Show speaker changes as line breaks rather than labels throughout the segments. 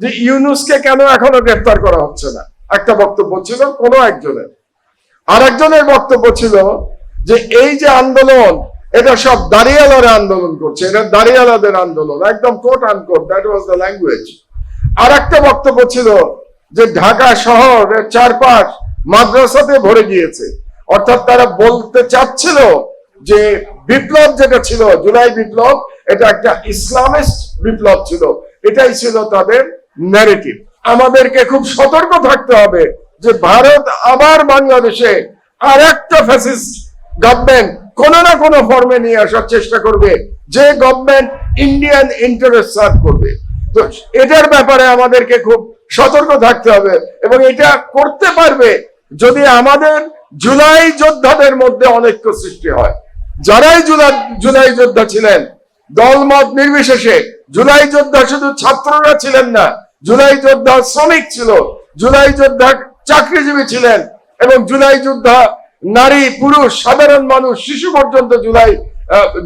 যে ইউনুসকে কেন এখনও গ্রেফতার করা হচ্ছে না? একটা বক্তব্য ছিল কোনো একজনের। আর একজনের বক্তব্য ছিল যে এই যে আন্দোলন, এটা সব দাঁড়িয়ালারা আন্দোলন করছে। এটা দাঁড়িয়ালাদের আন্দোলন, একদম quote unquote that was the language আর একটা বক্তব্য ছিল যে ঢাকা শহরের চারপাশ মাদ্রাসাতে ভরে গিয়েছে। অর্থাৎ তারা বলতে চাচ্ছিল যে বিপ্লব যেটা ছিল, জুলাই বিপ্লব, এটা একটা ইসলামিস্ট বিপ্লব ছিল। এটাই ছিল তাদের ন্যারেটিভ আমাদেরকে খুব সতর্ক থাকতে হবে যে ভারত আবার বাংলাদেশে আর একটা ফ্যাসিস্ট গভর্নমেন্ট কোন না কোন ফর্মে নিয়ে আসার চেষ্টা করবে, যে গভর্নমেন্ট ইন্ডিয়ান ইন্টারেস্ট সার্ভ করবে। তো এটার ব্যাপারে আমাদেরকে খুব সতর্ক থাকতে হবে এবং এটা করতে পারবে যদি আমাদের জুলাই যোদ্ধাদের মধ্যে অনৈক্য সৃষ্টি হয়। যারাই জুলাই জুলাই যোদ্ধা ছিলেন, দলমত নির্বিশেষে জুলাই যোদ্ধা শুধু ছাত্ররা ছিলেন না জুলাই যোদ্ধা শ্রমিক ছিল, জুলাই যোদ্ধা চাকরিজীবী ছিলেন এবং জুলাই যোদ্ধা নারী, পুরুষ, সাধারণ মানুষ, শিশু পর্যন্ত জুলাই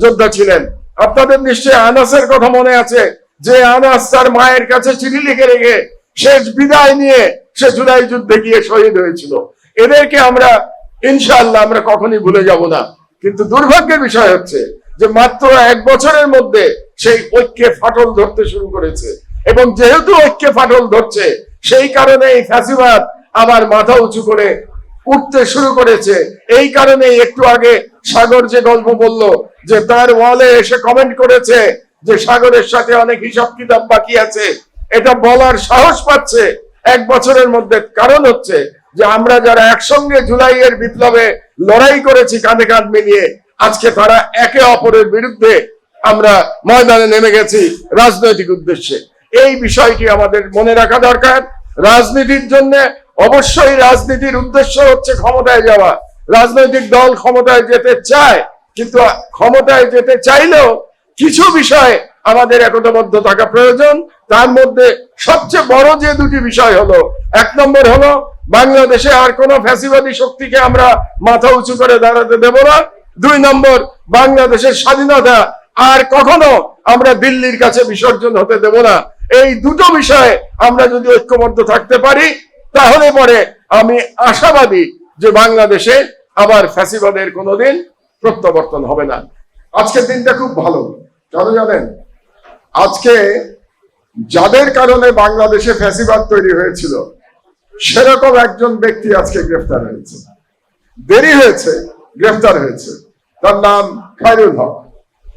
যোদ্ধা ছিলেন। আপনাদের নিশ্চয়ই আনাসের কথা মনে আছে, যে আনাস তার মায়ের কাছে চিঠি লিখে রেখে শেষ বিদায় নিয়ে সে জুলাই যুদ্ধে গিয়ে শহীদ হয়েছিল। এদেরকে আমরা ইনশাল্লাহ আমরা কখনই ভুলে যাব না। কিন্তু দুর্ভাগ্যের বিষয় হচ্ছে যে মাত্র এক বছরের মধ্যে সেই ঐক্যে ফাটল ধরতে শুরু করেছে। এবং যেহেতু ঐক্যে ফাটল ধরছে, সেই কারণে এই ফ্যাসিবাদ আবার মাথা উঁচু করে উঠতে শুরু করেছে। এই কারণে একটু আগে সাগর যে গল্প বলল যে তার ওয়ালে এসে কমেন্ট করেছে যে সাগরের সাথে অনেক হিসাব কিতাব বাকি আছে। এটা বলার সাহস পাচ্ছে। এক বছরের মধ্যে কারণ হচ্ছে যে আমরা যারা একসঙ্গে জুলাইয়ের বিপ্লবে লড়াই করেছি কাঁধে কাঁধ মিলিয়ে, আজকে তারা একে অপরের বিরুদ্ধে আমরা ময়দানে নেমে গেছি রাজনৈতিক উদ্দেশ্যে। এই বিষয়টি আমাদের মনে রাখা দরকার। রাজনীতির জন্য অবশ্যই রাজনীতির উদ্দেশ্য হচ্ছে ক্ষমতায় যাওয়া। রাজনৈতিক দল ক্ষমতায় যেতে চায়, কিন্তু ক্ষমতায় যেতে চাইলেও কিছু বিষয়ে আমাদের একতাবদ্ধ থাকা প্রয়োজন। তার মধ্যে সবচেয়ে বড় যে দুটি বিষয় হলো, এক নম্বর হলো, বাংলাদেশে আর কোনো ফ্যাসিবাদী শক্তিকে আমরা মাথা উঁচু করে দাঁড়াতে দেব না। দুই নম্বর, বাংলাদেশের স্বাধীনতা আর কখনো আমরা দিল্লির কাছে বিসর্জন হতে দেব না। এই দুটো বিষয়ে আমরা যদি ঐক্যবদ্ধ থাকতে পারি, তাহলে পরে আমি আশাবাদী যে বাংলাদেশে আবার ফ্যাসিবাদের কোনোদিন প্রত্যাবর্তন হবে না। আজকের দিনটা খুব ভালো। কেন জানেন? আজকে যাদের কারণে বাংলাদেশে ফ্যাসিবাদ তৈরি হয়েছিল, সেরকম একজন ব্যক্তি আজকে গ্রেফতার হয়েছে। দেরি হয়েছে, গ্রেফতার হয়েছে। তার নাম খায়রুল হক।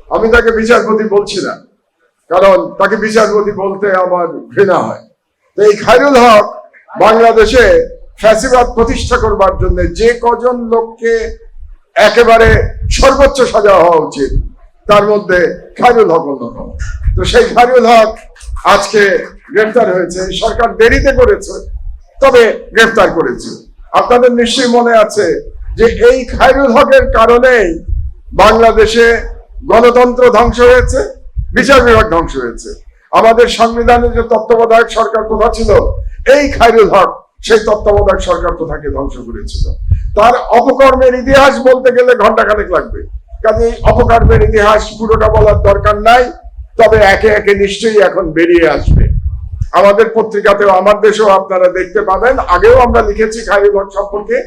আমি তাকে বিচারপতি বলছি না। কারণ তাকে বিচারপতি বলতে আমার ঘৃণা হয়। তো এই খায়রুল হক বাংলাদেশে ফ্যাসিবাদ প্রতিষ্ঠা করবার জন্য যে কজন লোককে একেবারে সর্বোচ্চ সাজা হওয়া উচিত, তার মধ্যে খায়রুল হক অন্যতম। তো সেই খায়রুল হক আজকে গ্রেফতার হয়েছে। সরকার দেরিতে করেছে, তবে গ্রেফতার করেছে। আপনাদের নিশ্চয়ই মনে আছে যে এই খায়রুল হকের কারণেই বাংলাদেশে গণতন্ত্র ধ্বংস হয়েছে। বিচার বিভাগ ধ্বংস হয়েছে। আমাদের সংবিধানের যে তত্ত্বাবধায়ক সরকার প্রথা ছিল? এই খায়রুল হক সেই তত্ত্বাবধায়ক সরকার প্রথাকে ধ্বংস করেছিল? তার অপকর্মের ইতিহাস বলতে গেলে ঘন্টাখানেক লাগবে। কাজে অপকর্মের ইতিহাস পুরোটা বলার দরকার নাই, তবে একে একে নিশ্চয়ই এখন বেরিয়ে আসবে। আমাদের পত্রিকাতেও, আমার দেশেও আপনারা দেখতে পাবেন, আগেও আমরা লিখেছি খায়রুল হক সম্পর্কে,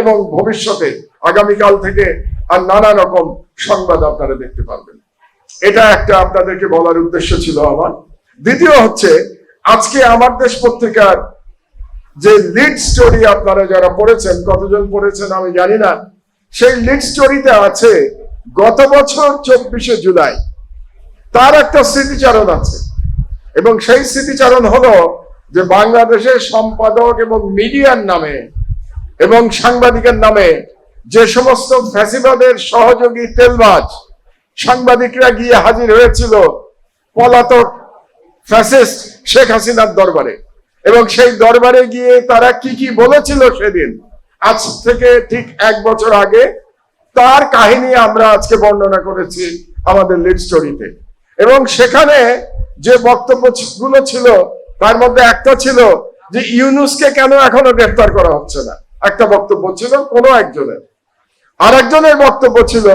এবং ভবিষ্যতে, আগামীকাল থেকে আর নানা রকম সংবাদ আপনারা দেখতে পারবেন। এটা একটা আপনাদেরকে বলার উদ্দেশ্য ছিল আমার। দ্বিতীয় হচ্ছে, আজকে আমার দেশ পত্রিকার যে লিড স্টোরি আপনারা যারা পড়েছেন, কতজন পড়েছেন আমি জানি না, সেই লিড স্টোরিতে আছে, গত বছর চব্বিশে জুলাই, তার একটা স্মৃতিচারণ আছে। এবং সেই স্মৃতিচারণ হলো যে বাংলাদেশের সম্পাদক এবং মিডিয়ার নামে এবং সাংবাদিকের নামে যে সমস্ত ফ্যাসিবাদের সহযোগী তেলবাজ সাংবাদিকরা গিয়ে হাজির হয়েছিল পলাতক ফ্যাসিস্ট শেখ হাসিনার দরবারে। এবং সেই দরবারে গিয়ে তারা কি কি বলেছিল সেদিন? আজ থেকে ঠিক এক বছর আগে তার কাহিনী আমরা আজকে বর্ণনা করেছি আমাদের লিড স্টোরিতে। এবং সেখানে যে বক্তব্যগুলো ছিল, তার মধ্যে একটা ছিল যে ইউনুসকে কেন এখনও গ্রেফতার করা হচ্ছে না? একটা বক্তব্য ছিল কোনো একজনের। আর একজনের বক্তব্য ছিল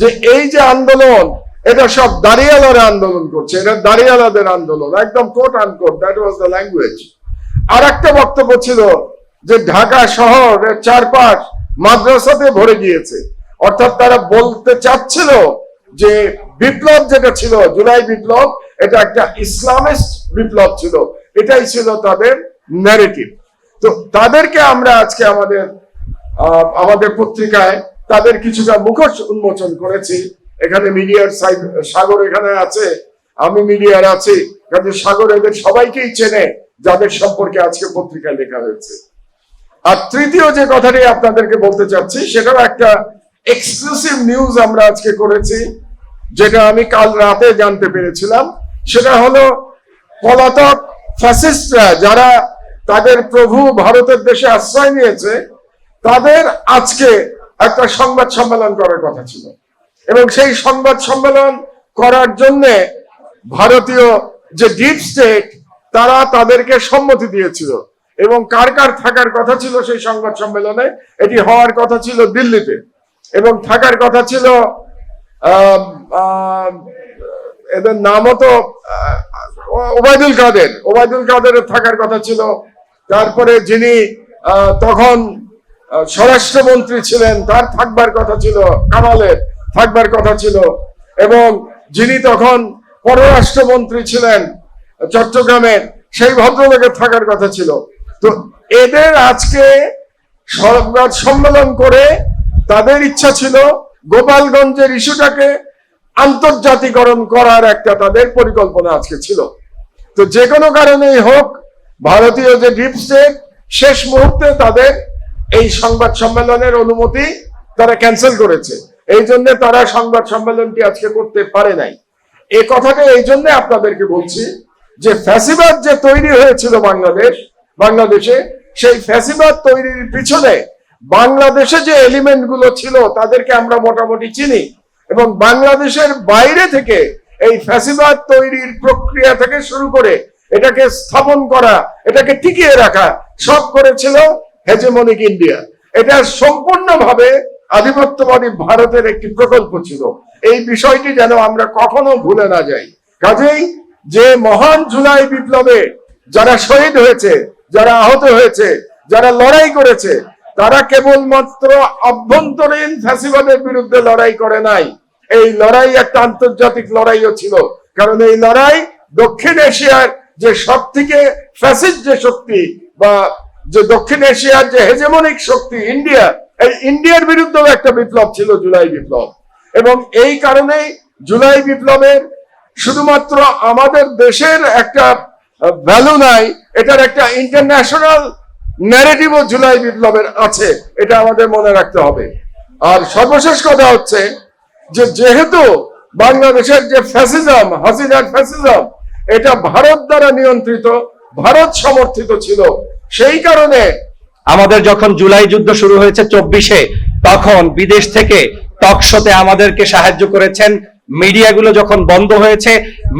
যে এই যে আন্দোলন, এটা সব দাঁড়িয়ালারা আন্দোলন করছে, এটা দাঁড়িয়ালাদের আন্দোলন, একদম quote unquote that was the language আর একটা বক্তব্য ছিল যে ঢাকা শহরের চারপাশ মাদ্রাসাতে ভরে গিয়েছে। অর্থাৎ তারা বলতে চাচ্ছিল যে বিপ্লব যেটা ছিল, জুলাই বিপ্লব, এটা একটা ইসলামিস্ট বিপ্লব ছিল। এটাই ছিল তাদের ন্যারেটিভ তো তাদেরকে আমরা আজকে আমাদের আমাদের পত্রিকায় তাদের কিছুটা মুখোশ উন্মোচন করেছি। এখানে মিডিয়ার সাগর এখানে আছে, আমি মিডিয়ার আছি। কাজে সাগর এদের সবাইকেই চেনে, যাদের সম্পর্কে আজকে পত্রিকায় লেখা হয়েছে। আর তৃতীয় যে কথাটি আপনাদেরকে বলতে চাচ্ছি, সেটাও একটা এক্সক্লুসিভ নিউজ আমরা আজকে করেছি, যেটা আমি কাল রাতে জানতে পেরেছিলাম। সেটা হলো পলাতক ফ্যাসিস্টরা যারা তাদের প্রভু ভারতের দেশে আশ্রয় নিয়েছে, তাদের আজকে একটা সংবাদ সম্মেলন করার কথা ছিল। এবং সেই সংবাদ সম্মেলন করার জন্যে ভারতীয় যে ডিপ স্টেট তারা তাদেরকে সম্মতি দিয়েছিল। এবং কার কার থাকার কথা ছিল সেই সংবাদ সম্মেলনে, এটি হওয়ার কথা ছিল দিল্লিতে। এবং থাকার কথা ছিল এদের নামও তো ওবায়দুল কাদের। ওবায়দুল কাদেরের থাকার কথা ছিল। তারপরে যিনি তখন স্বরাষ্ট্রমন্ত্রী ছিলেন, তার থাকবার কথা ছিল, কামালের থাকবার কথা ছিল, এবং যিনি তখন পররাষ্ট্রমন্ত্রী ছিলেন, চট্টগ্রামের সেই ভদ্রলোকের থাকার কথা ছিল। তো এদের আজকে সংবাদ সম্মেলন করে তাদের ইচ্ছা ছিল গোপালগঞ্জের ইস্যুটাকে আন্তর্জাতিকরণ করার একটা তাদের পরিকল্পনা আজকে ছিল। তো যে কোনো কারণেই হোক, ভারতীয় যে ডিপ স্টেট, শেষ মুহূর্তে তাদের এই সংবাদ সম্মেলনের অনুমতি তারা ক্যান্সেল করেছে। এই জন্য তারা সংবাদ সম্মেলনটি আজকে করতে পারে নাই। এই কথাটা এই জন্য আপনাদেরকে বলছি যে ফ্যাসিবাদ যে তৈরি হয়েছিল বাংলাদেশ, বাংলাদেশে, সেই ফ্যাসিবাদ তৈরির পিছনে বাংলাদেশে যে এলিমেন্টগুলো ছিল তাদেরকে আমরা মোটামুটি চিনি এবং বাংলাদেশের বাইরে থেকে এই ফ্যাসিবাদ তৈরির প্রক্রিয়া থেকে শুরু করে এটাকে স্থাপন করা, এটাকে টিকিয়ে রাখা সব করেছিল হেজেমনিক ইন্ডিয়া এটা সম্পূর্ণভাবে আধিপত্যবাদী ভারতের একটি প্রকল্প ছিল। এই বিষয়টি যেন আমরা কখনো ভুলে না যাই। কাজেই যে মহান জুলাই বিপ্লবে যারা শহীদ হয়েছে, যারা আহত হয়েছে, যারা লড়াই করেছে, তারা কেবলমাত্র অভ্যন্তরীণ ফ্যাসিবাদের বিরুদ্ধে লড়াই করে নাই। এই লড়াই একটা আন্তর্জাতিক লড়াইও ছিল। কারণ এই লড়াই দক্ষিণ এশিয়ার যে সব থেকে ফ্যাসিস্ট যে শক্তি বা যে দক্ষিণ এশিয়ার যে হেজেমনিক শক্তি ইন্ডিয়া, এই ইন্ডিয়ার বিরুদ্ধেও একটা বিপ্লব ছিল, জুলাই বিপ্লব। এবং এই কারণেই জুলাই বিপ্লবের শুধুমাত্র আমাদের দেশের একটা ভ্যালু নাই, এটার একটা ইন্টারন্যাশনাল ন্যারেটিভও জুলাই বিপ্লবের আছে, এটা আমাদের মনে রাখতে হবে। আর সর্বশেষ কথা হচ্ছে যে যেহেতু বাংলাদেশের যে ফ্যাসিজম হাসিনার ফ্যাসিজম এটা ভারত দ্বারা নিয়ন্ত্রিত, ভারত সমর্থিত ছিল সেই কারণে
আমাদের যখন জুলাই যুদ্ধ শুরু হয়েছে চব্বিশে, তখন বিদেশ থেকে টকশোতে আমাদেরকে সাহায্য করেছেন। মিডিয়াগুলো যখন বন্ধ হয়েছে,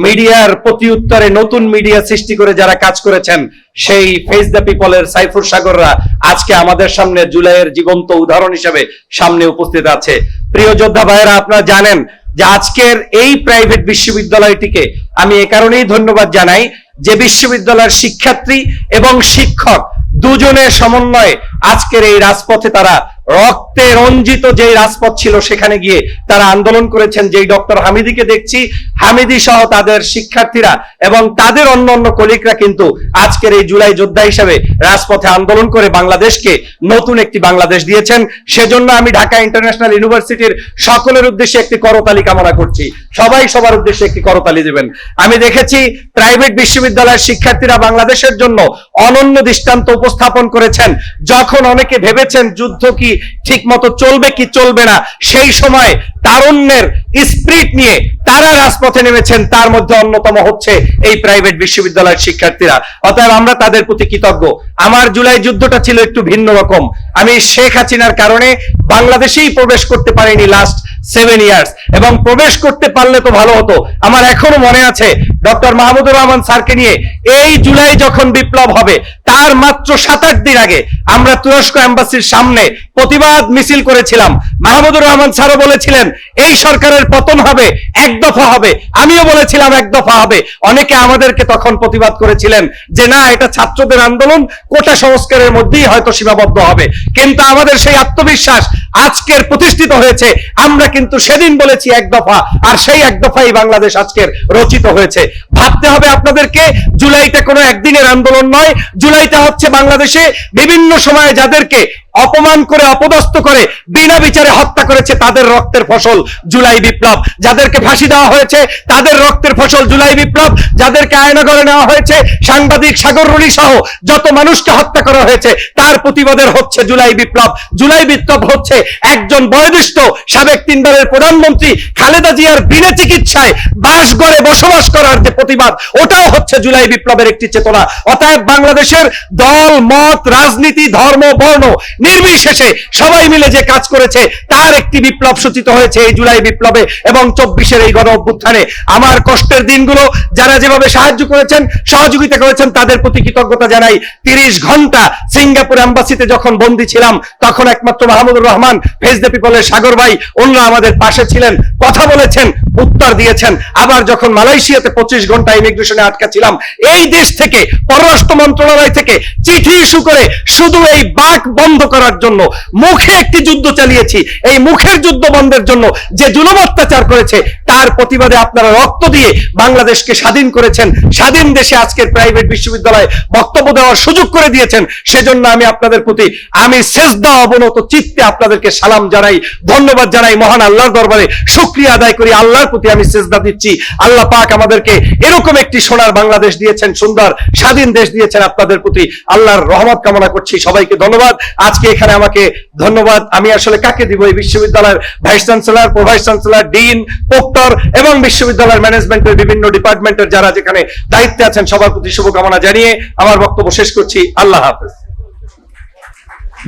মিডিয়ার প্রতি উত্তরে নতুন মিডিয়া সৃষ্টি করে যারা কাজ করেছেন, সেই ফেস দ্য পিপলের সাইফুর সাগররা আজকে আমাদের সামনে জুলাইয়ের জীবন্ত উদাহরণ হিসেবে সামনে উপস্থিত আছে। প্রিয় যোদ্ধা ভাইয়েরা, আপনারা জানেন যে আজকের এই প্রাইভেট বিশ্ববিদ্যালয়টিকে আমি এ কারণেই ধন্যবাদ জানাই যে বিশ্ববিদ্যালয়ের শিক্ষার্থী এবং শিক্ষক দুজনের সমন্বয়ে আজকের এই রাজপথে তারা রক্তে রঞ্জিত যেই রাজপথ ছিল সেখানে গিয়ে তারা আন্দোলন করেছেন, যেই ডক্টর হামিদিকে দেখছি, হামিদি সহ তাদের শিক্ষার্থীরা এবং তাদের অন্য অন্য কলিগরা কিন্তু আজকের এই জুলাই যোদ্ধা হিসেবে রাজপথে আন্দোলন করে বাংলাদেশকে নতুন একটি বাংলাদেশ দিয়েছেন। সেজন্য আমি ঢাকা ইন্টারন্যাশনাল ইউনিভার্সিটির সকলের উদ্দেশ্যে একটি করতালি কামনা করছি। সবাই সবার উদ্দেশ্যে একটি করতালি দেবেন। আমি দেখেছি প্রাইভেট বিশ্ববিদ্যালয়ের শিক্ষার্থীরা বাংলাদেশের জন্য অনন্য দৃষ্টান্ত উপস্থাপন করেছেন। যখন অনেকে ভেবেছেন যুদ্ধ কি ঠিক মতো চলবে কি চলবে না, সেই সময় তারুণ্যের স্পিরিট নিয়ে তারা রাজপথে নেমেছেন, তার মধ্যে অন্যতম হচ্ছে এই প্রাইভেট বিশ্ববিদ্যালয়ের শিক্ষার্থীরা। অতএব আমরা তাদের প্রতি কৃতজ্ঞ। আমার জুলাই যুদ্ধটা ছিল একটু ভিন্ন রকম। আমি শেখ হাসিনার কারণে বাংলাদেশেই প্রবেশ করতে পারিনি লাস্ট সেভেন ইয়ার্স এবং প্রবেশ করতে পারলে তো ভালো হতো। আমার এখনও মনে আছে, ডক্টর মাহমুদুর রহমান স্যারকে নিয়ে এই জুলাই যখন বিপ্লব হবে, তার মাত্র সাত আট দিন আগে আমরা তুরস্ক এম্বাসির সামনে প্রতিবাদ মিছিল করেছিলাম। মাহমুদুর রহমান স্যারও বলেছিলেন, এই সরকারের পতন হবে, এক দফা হবে। আমিও বলেছিলাম, এক দফা হবে। অনেকে আমাদেরকে তখন প্রতিবাদ করেছিলেন যে, না, এটা ছাত্রদের আন্দোলন, কোটা সংস্কারের মধ্যেই হয়তো সীমাবদ্ধ হবে। কিন্তু আমাদের সেই আত্মবিশ্বাস আজকের প্রতিষ্ঠিত হয়েছে, আমরা কিন্তু সেদিন বলেছি এক দফা, আর সেই এক দফাই বাংলাদেশ আজকের রচিত হয়েছে। ভাবতে হবে আপনাদেরকে, জুলাইতে কোনো একদিনের আন্দোলন নয়। জুলাইতে হচ্ছে বাংলাদেশে বিভিন্ন সময়ে যাদেরকে অপমান করে, অপদস্থ করে, বিনা বিচারে হত্যা করেছে তাদের রক্তের ফসল জুলাই বিপ্লব। যাদেরকে ফাঁসি দেওয়া হয়েছে, তাদের রক্তের ফসল জুলাই বিপ্লব। যাদেরকে আয়নাগরে নেওয়া হয়েছে, সাংবাদিক সাগর রুলি সহ যত মানুষকে হত্যা করা হয়েছে, তার প্রতিবাদের হচ্ছে জুলাই বিপ্লব। জুলাই বিপ্লব হচ্ছে একজন বয়োজ্যেষ্ঠ, সাবেক তিনবারের প্রধানমন্ত্রী খালেদা জিয়ার বিনা চিকিৎসায় বাসগড়ে বসবাস করার যে প্রতিবাদ, ওটাও হচ্ছে জুলাই বিপ্লবের একটি চেতনা। অতএব বাংলাদেশের দল, মত, রাজনীতি, ধর্ম, বর্ণ নির্বিশেষে সবাই মিলে যে কাজ করেছে, তার একটি বিপ্লব সূচিত হয়েছে এই জুলাই বিপ্লবে এবং চব্বিশের এই গণ অভ্যুত্থানে। আমার কষ্টের দিনগুলো যারা যেভাবে সাহায্য করেছেন, সহযোগিতা করেছেন, তাদের প্রতি কৃতজ্ঞতা জানাই। তিরিশ ঘণ্টা সিঙ্গাপুর অ্যাম্বাসিতে যখন বন্দী ছিলাম, তখন একমাত্র মাহমুদুর রহমান, ফেস দ্য পিপলের সাগর ভাই অন্য আমাদের পাশে ছিলেন, কথা বলেছেন, উত্তর দিয়েছেন। আবার যখন মালয়েশিয়াতে পঁচিশ ঘণ্টা ইমিগ্রেশনে আটকা ছিলাম, এই দেশ থেকে পররাষ্ট্র মন্ত্রণালয় থেকে চিঠি ইস্যু করে শুধু এই বাক বন্ধ করার জন্য মুখে একটি যুদ্ধ চালিয়েছি। এই মুখের যুদ্ধ বন্ধের জন্য যে জুলুম অত্যাচার করেছে, তার প্রতিবাদে আপনারা রক্ত দিয়ে বাংলাদেশকে স্বাধীন করেছেন। স্বাধীন দেশে আজকের প্রাইভেট বিশ্ববিদ্যালয়ে বক্তব্য দেওয়ার সুযোগ করে দিয়েছেন। সেজন্য আমি আপনাদের প্রতি, আমি শেষদা অবনত চিত্তে আপনাদেরকে সালাম জানাই, ধন্যবাদ জানাই মহান আল্লাহর দরবারে। শুক্রিয়া আদায় করি, আল্লাহর প্রতি আমি সেজদা দিচ্ছি। আল্লাহ পাক আমাদেরকে এরকম একটি সোনার বাংলাদেশ দিয়েছেন, সুন্দর স্বাধীন দেশ দিয়েছেন আপনাদের প্রতি। আল্লাহর রহমত কামনা করছি, সবাইকে ধন্যবাদ। আজকে এখানে আমাকে ধন্যবাদ। আমি আসলে কাকে দিব? এই বিশ্ববিদ্যালয়ের vice chancellor pro vice chancellor dean proctor এবং বিশ্ববিদ্যালয়ের ম্যানেজমেন্টের বিভিন্ন ডিপার্টমেন্টের যারা যেখানে দায়িত্বে আছেন সবার প্রতি শুভকামনা জানিয়ে আমার বক্তব্য শেষ করছি। আল্লাহ হাফেজ।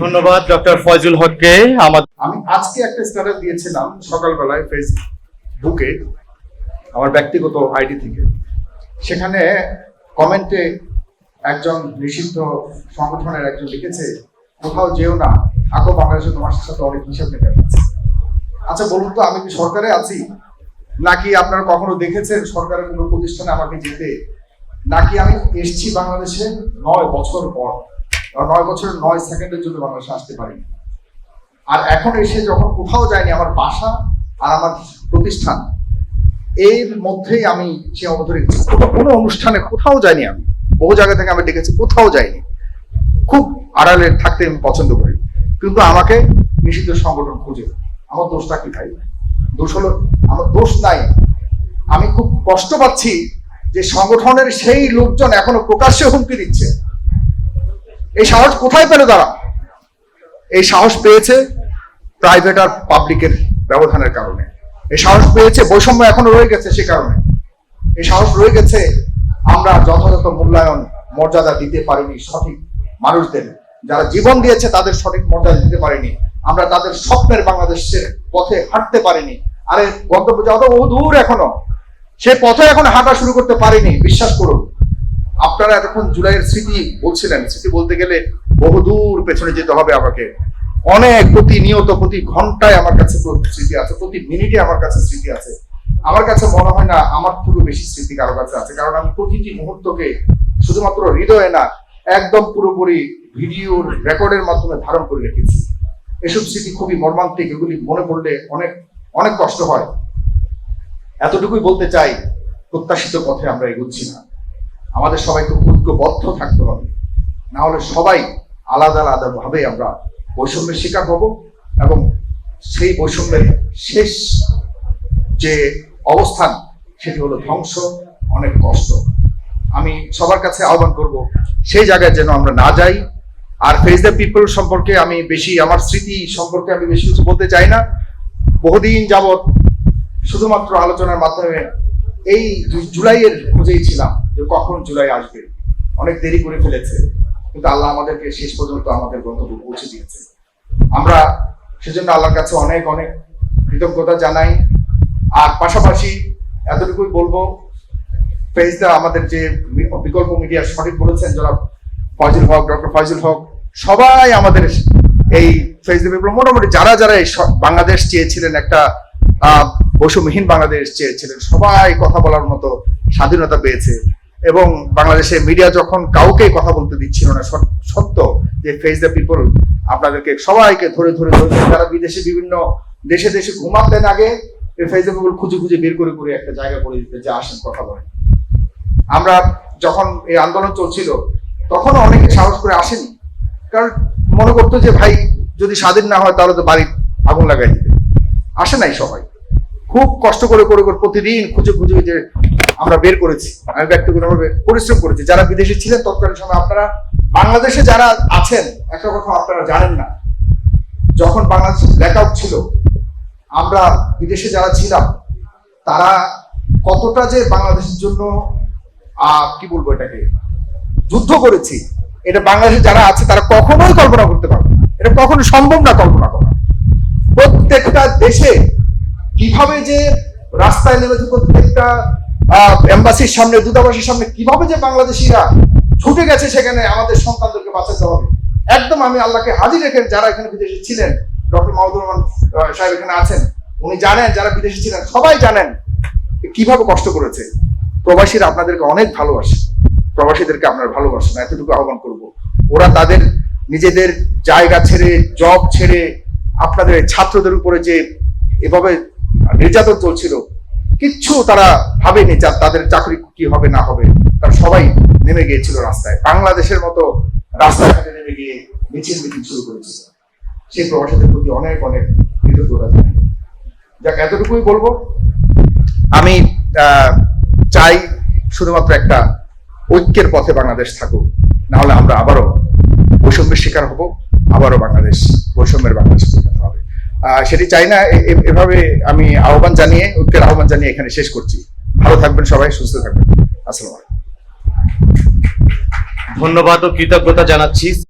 ধন্যবাদ ডক্টর ফয়জুল হককে। আমাদের
আমি আজকে একটা স্ট্যাটাস দিয়েছিলাম সকালবেলায় ফেসবুকে আমার ব্যক্তিগত আইডি থেকে। সেখানে কমেন্টে একজন নিষিদ্ধ সংগঠনের একজন লিখেছে কোথাও যেও না, থাকো, বাংলাদেশে তোমার সাথে অনেক হিসাব নিতে আচ্ছা বলুন তো, আমি কি সরকারে আছি? নাকি আপনারা কখনো দেখেছেন সরকারের কোনো প্রতিষ্ঠানে আমাকে যেতে? নাকি আমি এসছি বাংলাদেশে নয় বছর পর নয় বছরের নয় সেকেন্ডের জন্য বাংলাদেশে আসতে পারিনি। আর এখন এসে যখন কোথাও যায়নি আমার বাসা আর আমার প্রতিষ্ঠান, এর মধ্যেই আমি সে কোথাও কোনো অনুষ্ঠানে কোথাও যাইনি আমি। বহু জায়গা থেকে আমি ডেকেছি কোথাও যাইনি। আড়ালে থাকতে আমি পছন্দ করি। কিন্তু আমাকে নিষিদ্ধ সংগঠন খুঁজে আমার দোষটা কি ভাই? দোষ হলো, আমার দোষ নাই। আমি খুব কষ্ট পাচ্ছি যে সংগঠনের সেই লোকজন এখনও প্রকাশ্যে হুমকি দিচ্ছে। এই সাহস কোথায় পেল তারা? এই সাহস পেয়েছে প্রাইভেট আর পাবলিকের ব্যবধানের কারণে। এই সাহস পেয়েছে বৈষম্য এখনও রয়ে গেছে সে কারণে। এই সাহস রয়ে গেছে আমরা যথাযথ মূল্যায়ন, মর্যাদা দিতে পারিনি সঠিক মানুষদের যারা জীবন দিয়েছে তাদের সঠিক মর্যাদা দিতে পারিনি। আমরা তাদের স্বপ্নের বাংলাদেশের পথে হাঁটতে পারিনি। আরে, গন্তব্য যাওয়া তো দূর এখনও। সে পথে এখন হাঁটা শুরু করতে পারিনি। বিশ্বাস করুন, আপনারা এতক্ষণ জুলাইয়ের স্মৃতি বলছিলেন। স্মৃতি বলতে গেলে বহুদূর পেছনে যেতে হবে আমাকে। অনেক প্রতিনিয়ত, প্রতি ঘন্টায় আমার কাছে স্মৃতি আছে, প্রতি মিনিটে আমার কাছে স্মৃতি আছে। আমার কাছে মনে হয় না আমার থেকে বেশি স্মৃতি কারও কাছে আছে। কারণ আমি প্রতিটি মুহূর্তকে শুধুমাত্র হৃদয়ে না, একদম পুরোপুরি ভিডিওর রেকর্ডের মাধ্যমে ধারণ করে রেখেছি। এসব স্মৃতি খুবই মর্মান্তিক, এগুলি মনে পড়লে অনেক অনেক কষ্ট হয়। এতটুকুই বলতে চাই, প্রত্যাশিত পথে আমরা এগোচ্ছি না। আমাদের সবাইকে ঐক্যবদ্ধ থাকতে হবে। না হলে সবাই আলাদা আলাদা ভাবে আমরা বৈষম্যের শিকার হব এবং সেই বৈষম্যের শেষ যে অবস্থান, সেটি হলো ধ্বংস, অনেক কষ্ট। আমি সবার কাছে আহ্বান করব, সেই জায়গায় যেন আমরা না যাই আর ফেস দ্য পিপল সম্পর্কে আমি বেশি, আমার স্মৃতি সম্পর্কে আমি বেশি কিছু বলতে চাই না। বহুদিন যাবৎ শুধুমাত্র আলোচনার মাধ্যমে এই জুলাইয়ের খুঁজেই ছিলাম যে কখন জুলাই আসবে। অনেক দেরি করে ফেলেছে, কিন্তু আল্লাহ আমাদেরকে শেষ পর্যন্ত আমাদের গন্তব্য পৌঁছে দিয়েছে। আমরা সেজন্য আল্লাহর কাছে অনেক অনেক কৃতজ্ঞতা জানাই। আর পাশাপাশি এতটুকুই বলব ফেজদা আমাদের যে বিকল্প মিডিয়া সঠিক বলেছেন যারা ফয়জুল হক, ডক্টর ফয়জুল হক, সবাই আমাদের এই দ্য মোটামুটি যারা যারা এই বাংলাদেশ চেয়েছিলেন একটা বৈষম্যহীন বাংলাদেশ চেয়েছিলেন, সবাই কথা বলার মতো স্বাধীনতা পেয়েছে। এবং বাংলাদেশে মিডিয়া যখন কাউকে কথা বলতে দিচ্ছিল না, সত- সত্য যে ফেস দ্য পিপল আপনাদেরকে সবাইকে ধরে ধরে ধরে তারা বিদেশে বিভিন্ন দেশে দেশে ঘুমাতেন আগে ফেস দ্য পিপল খুঁজে খুঁজে বের করে করে একটা জায়গা করে দিতে যে আসেন কথা বলেন। আমরা যখন এই আন্দোলন চলছিল তখনও অনেকে সাহস করে আসেনি। কারণ মনে করতো যে, ভাই, যদি স্বাধীন না হয়, তাহলে তো বাড়ির আগুন লাগাই দিবে। আসে নাই সবাই। খুব কষ্ট করে করে করে প্রতিদিন খুঁজে খুঁজে যে আমরা বের করেছি। আমি ব্যক্তিগতভাবে পরিশ্রম করেছি। যারা বিদেশে ছিলেন, তৎকালীন সময় আপনারা বাংলাদেশে যারা আছেন, একটা কথা আপনারা জানেন না। যখন বাংলাদেশ ব্ল্যাক আউট ছিল, আমরা বিদেশে যারা ছিলাম, তারা কতটা যে বাংলাদেশের জন্য কি বলব এটাকে? যুদ্ধ করেছি, এটা বাংলাদেশে যারা আছে তারা কখনোই কল্পনা করতে পারবে এটা কখনো সম্ভব না কল্পনা করা। প্রত্যেকটা দেশে কীভাবে যে রাস্তায় নেমেছে প্রত্যেকটা এম্বাসির সামনে, দূতাবাসের সামনে, কীভাবে যে বাংলাদেশিরা ছুটে গেছে সেখানে আমাদের সন্তানদেরকে বাঁচাতে হবে। একদম আমি আল্লাহকে হাজির রেখে যারা এখানে বিদেশে ছিলেন, ডক্টর মাহমুদুর রহমান সাহেব এখানে আছেন, উনি জানেন যারা বিদেশে ছিলেন, সবাই জানেন কীভাবে কষ্ট করেছে। প্রবাসীরা আপনাদেরকে অনেক ভালোবাসে। প্রবাসীদেরকে আপনারা ভালোবাসেন এতটুকু আহ্বান করব। ওরা তাদের নিজেদের জায়গা ছেড়ে জব ছেড়ে, আপনাদের ছাত্রদের উপরে যে এভাবে নির্যাতন চলছিল, কিচ্ছু তারা ভাবেনি তাদের চাকরি কি হবে, না হবে। তারা সবাই নেমে গিয়েছিল রাস্তায়। বাংলাদেশের মতো রাস্তাঘাটে নেমে গিয়ে মিছিল মিছিল শুরু করেছিল। সেই প্রবাসীদের প্রতি অনেক অনেক কৃতজ্ঞতা জানাই। যাক, এতটুকুই বলব। আমি চাই শুধুমাত্র একটা ঐক্যের পথে বাংলাদেশ থাকুক। না হলে আমরা আবারও বৈষম্যের শিকার হব, আবারও বাংলাদেশ, বৈষম্যের বাংলাদেশ পরিণত হবে। সেটি চাই না এভাবে আমি আহ্বান জানিয়ে, ঐক্যের আহ্বান জানিয়ে এখানে শেষ করছি। ভালো থাকবেন সবাই, সুস্থ থাকবেন। আসসালাম
ধন্যবাদ ও কৃতজ্ঞতা জানাচ্ছি।